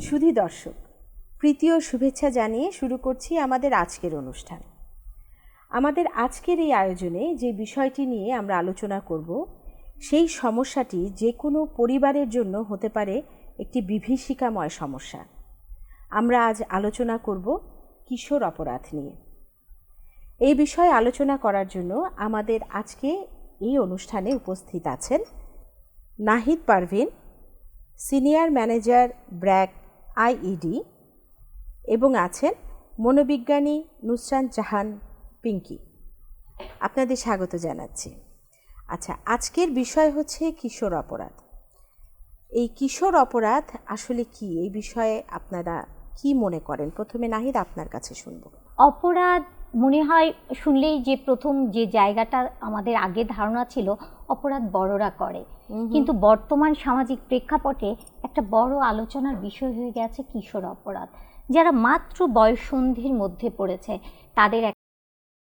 সুধী দর্শক শুভেচ্ছা জানিয়ে শুরু করছি আমাদের আজকের অনুষ্ঠান। আমাদের আজকের এই আয়োজনে যে বিষয়টি নিয়ে আমরা আলোচনা করব, সেই সমস্যাটি যে কোনো পরিবারের জন্য হতে পারে একটি বিভীষিকাময় সমস্যা। আমরা আজ আলোচনা করব কিশোর অপরাধ নিয়ে। এই বিষয়ে আলোচনা করার জন্য আমাদের আজকে এই অনুষ্ঠানে উপস্থিত আছেন Nahid Parvin, senior manager BRAC IED এবং আছেন মনোবিজ্ঞানী নুসরান জাহান পিঙ্কি আপনাদের স্বাগত জানাচ্ছি। আচ্ছা আজকের বিষয় হচ্ছে কিশোর অপরাধ। এই কিশোর অপরাধ আসলে কি? এই বিষয়ে আপনারা কি মনে করেন? প্রথমে নাহিদ আপনার কাছে শুনব। অপরাধ মনে হয় শুনলেই যে প্রথম যে জায়গাটা আমাদের আগে ধারণা ছিল অপরাধ বড়রা করে। কিন্তু বর্তমান সামাজিক প্রেক্ষাপটে একটা বড় আলোচনার বিষয় হয়ে গেছে কিশোর অপরাধ। যারা মাত্র বয়সন্ধির মধ্যে পড়েছে তাদের